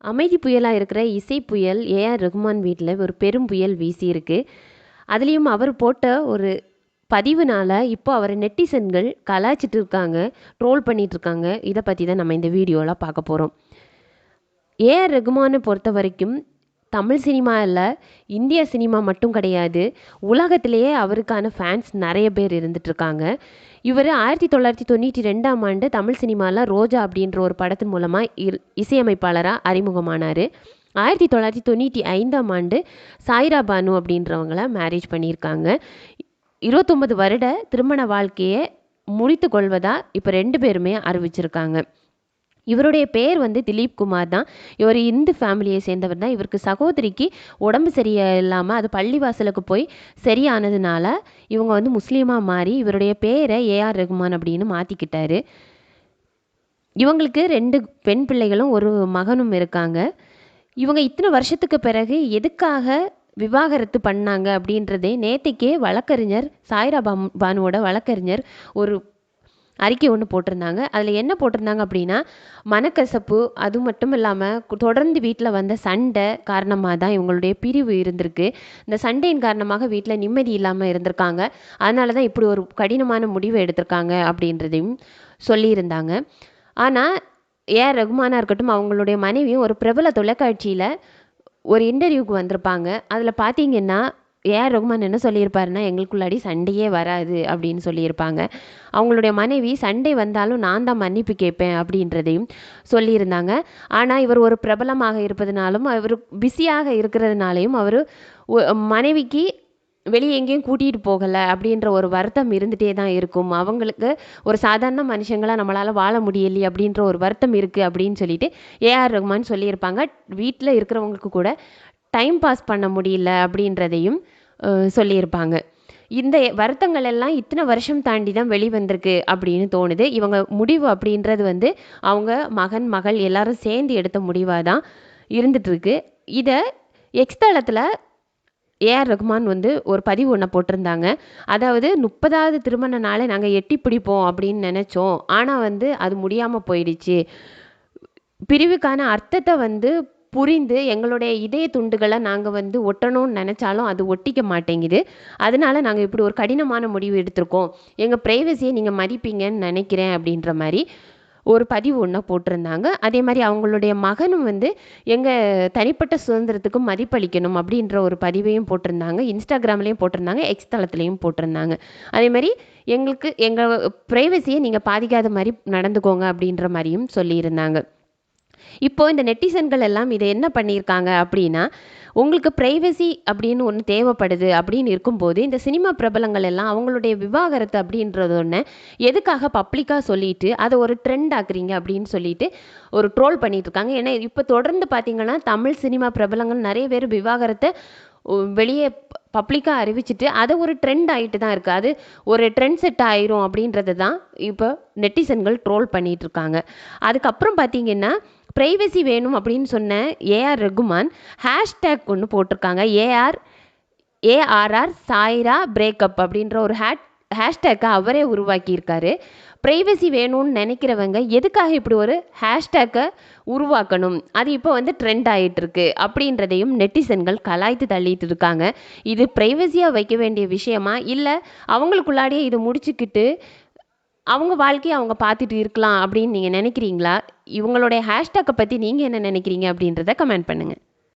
அமைதி புயலாக இருக்கிற இசை புயல் ஏஆர் ரகுமான் வீட்டில் ஒரு பெரும் புயல் வீசியிருக்கு அதுலேயும் அவர் போட்ட ஒரு பதிவுனால இப்போ அவரை நெட்டிசன்கள் கலாய்ச்சிட்டு இருக்காங்க ட்ரோல் பண்ணிகிட்டு இருக்காங்க. இதை பற்றி தான் நம்ம இந்த வீடியோவில் பார்க்க போகிறோம் ஏஆர் ரகுமானை பொறுத்த வரைக்கும் தமிழ் சினிமா இல்லை இந்திய சினிமா மட்டும் கிடையாது உலகத்திலேயே அவருக்கான ஃபேன்ஸ் நிறைய பேர் இருந்துகிட்ருக்காங்க இவர் ஆயிரத்தி தொள்ளாயிரத்தி தொண்ணூற்றி ரெண்டாம் ஆண்டு தமிழ் சினிமாவில் ரோஜா அப்படின்ற ஒரு படத்தின் மூலமாக இல் இசையமைப்பாளராக அறிமுகமானார். ஆயிரத்தி தொள்ளாயிரத்தி தொண்ணூற்றி ஐந்தாம் ஆண்டு சாய்ரா பானு அப்படின்றவங்கள மேரேஜ் பண்ணியிருக்காங்க. இருபத்தொம்பது வருட திருமண வாழ்க்கையை முடித்து கொள்வதாக இப்போ ரெண்டு பேருமே அறிவிச்சிருக்காங்க. இவருடைய பேர் வந்து திலீப் குமார் தான். இவர் இந்து ஃபேமிலியை சேர்ந்தவர் தான். இவருக்கு சகோதரிக்கு உடம்பு சரியில்லாமல் அது பள்ளிவாசலுக்கு போய் சரியானதுனால இவங்க வந்து முஸ்லீமாக மாறி இவருடைய பேரை ஏஆர் ரகுமான் அப்படின்னு மாற்றிக்கிட்டாரு இவங்களுக்கு ரெண்டு பெண் பிள்ளைகளும் ஒரு மகனும் இருக்காங்க. இவங்க இத்தனை வருஷத்துக்கு பிறகு எதுக்காக விவாகரத்து பண்ணாங்க அப்படின்றதே நேத்திக்கே வழக்கறிஞர் சாய்ரா பானுவோட வழக்கறிஞர் ஒரு அறிக்கை ஒன்று போட்டிருந்தாங்க. அதில் என்ன போட்டிருந்தாங்க அப்படின்னா மனக்கசப்பு அது மட்டும் இல்லாமல் தொடர்ந்து வீட்டில் வந்த சண்டை காரணமாக தான் இவங்களுடைய பிரிவு இருந்திருக்கு. இந்த சண்டையின் காரணமாக வீட்டில் நிம்மதி இல்லாமல் இருந்திருக்காங்க. அதனால தான் இப்படி ஒரு கடினமான முடிவு எடுத்திருக்காங்க அப்படின்றதையும் சொல்லியிருந்தாங்க. ஆனால் ஏஆர் ரகுமானாக இருக்கட்டும் அவங்களுடைய மனைவியும் ஒரு பிரபல தொலைக்காட்சியில் ஒரு இன்டர்வியூக்கு வந்திருப்பாங்க. அதில் பார்த்தீங்கன்னா ஏஆர் ரகுமான் என்ன சொல்லியிருப்பாருன்னா எங்களுக்குள்ளாடி சண்டையே வராது அப்படின்னு சொல்லியிருப்பாங்க. அவங்களுடைய மனைவி சண்டை வந்தாலும் நான் தான் மன்னிப்பு கேட்பேன் அப்படின்றதையும் சொல்லியிருந்தாங்க. ஆனால் இவர் ஒரு பிரபலமாக இருப்பதனாலும் அவர் பிஸியாக இருக்கிறதுனாலையும் அவர் மனைவிக்கு வெளியே எங்கேயும் கூட்டிகிட்டு போகலை அப்படின்ற ஒரு வருத்தம் இருந்துகிட்டே தான் இருக்கும். அவங்களுக்கு ஒரு சாதாரண மனுஷங்களாக நம்மளால் வாழ முடியலையே அப்படின்ற ஒரு வருத்தம் இருக்குது அப்படின்னு சொல்லிட்டு ஏஆர் ரகுமான் சொல்லியிருப்பாங்க. வீட்டில் இருக்கிறவங்களுக்கு கூட டைம் பாஸ் பண்ண முடியல அப்படின்றதையும் சொல்லியிருப்பாங்க. இந்த வருத்தங்கள் எல்லாம் இத்தனை வருஷம் தாண்டி தான் வெளிவந்திருக்கு அப்படின்னு தோணுது. இவங்க முடிவு அப்படின்றது வந்து அவங்க மகன் மகள் எல்லாரும் சேர்ந்து எடுத்த முடிவாக தான் இருந்துகிட்ருக்கு இதை எக்ஸ்தளத்தில் ஏஆர் ரகுமான் வந்து ஒரு பதிவு ஒன்று போட்டிருந்தாங்க. அதாவது முப்பதாவது திருமண நாளை நாங்கள் எட்டி பிடிப்போம் அப்படின்னு நினச்சோம். ஆனால் வந்து அது முடியாமல் போயிடுச்சு. பிரிவுக்கான அர்த்தத்தை வந்து புரிந்து எங்களுடைய இதய துண்டுகளை நாங்கள் வந்து ஒட்டணும்னு நினச்சாலும் அது ஒட்டிக்க மாட்டேங்குது. அதனால நாங்கள் இப்படி ஒரு கடினமான முடிவு எடுத்திருக்கோம். எங்கள் ப்ரைவசியை நீங்கள் மதிப்பீங்கன்னு நினைக்கிறேன் அப்படின்ற மாதிரி ஒரு பதிவு ஒன்று போட்டிருந்தாங்க. அதே மாதிரி அவங்களுடைய மகனும் வந்து எங்கள் தனிப்பட்ட சுதந்திரத்துக்கும் மதிப்பளிக்கணும் அப்படின்ற ஒரு பதிவையும் போட்டிருந்தாங்க. இன்ஸ்டாகிராம்லேயும் போட்டிருந்தாங்க. எக்ஸ் தளத்துலேயும் போட்டிருந்தாங்க. அதே மாதிரி எங்களுக்கு எங்கள் ப்ரைவசியை நீங்கள் பாதிக்காத மாதிரி நடந்துக்கோங்க அப்படின்ற மாதிரியும் சொல்லியிருந்தாங்க. இப்போ இந்த நெட்டிசன்கள் எல்லாம் இதை என்ன பண்ணியிருக்காங்க அப்படின்னா உங்களுக்கு ப்ரைவசி அப்படின்னு ஒன்று தேவைப்படுது அப்படின்னு இருக்கும்போது இந்த சினிமா பிரபலங்கள் எல்லாம் அவங்களுடைய விவாகரத்து அப்படின்றது ஒன்று எதுக்காக பப்ளிக்காக சொல்லிட்டு அதை ஒரு ட்ரெண்ட் ஆக்குறீங்க அப்படின்னு சொல்லிட்டு ஒரு ட்ரோல் பண்ணிட்டு இருக்காங்க ஏன்னா இப்போ தொடர்ந்து பார்த்தீங்கன்னா தமிழ் சினிமா பிரபலங்கள் நிறைய பேர் விவாகரத்தை வெளியே பப்ளிக்காக அறிவிச்சிட்டு அதை ஒரு ட்ரெண்ட் ஆகிட்டு தான் இருக்குது அது ஒரு ட்ரெண்ட் செட் ஆயிரும் அப்படின்றது தான் இப்போ நெட்டிசன்கள் ட்ரோல் பண்ணிகிட்ருக்காங்க அதுக்கப்புறம் பார்த்தீங்கன்னா ப்ரைவசி வேணும் அப்படின்னு சொன்ன ஏஆர் ரகுமான் ஹேஷ்டேக் ஒன்று போட்டிருக்காங்க. ஏஆர் ஏஆர்ஆர் சாய்ரா பிரேக்கப் அப்படின்ற ஒரு ஹேட் ஹேஷ்டேக்கை அவரே உருவாக்கியிருக்காரு. ப்ரைவசி வேணும்னு நினைக்கிறவங்க எதுக்காக இப்படி ஒரு ஹேஷ்டேக்கை உருவாக்கணும்? அது இப்போ வந்து ட்ரெண்ட் ஆகிட்டு இருக்கு அப்படின்றதையும் நெட்டிசன்கள் கலாய்த்து தள்ளிட்டு இருக்காங்க. இது ப்ரைவசியாக வைக்க வேண்டிய விஷயமா? இல்லை அவங்களுக்குள்ளாடியே இது முடிச்சுக்கிட்டு அவங்க வாழ்க்கையை அவங்க பார்த்துட்டு இருக்கலாம் அப்படின்னு நீங்கள் நினைக்கிறீங்களா? இவங்களுடைய ஹேஷ்டேக்கை பற்றி நீங்கள் என்ன நினைக்கிறீங்க அப்படின்றத கமெண்ட் பண்ணுங்கள்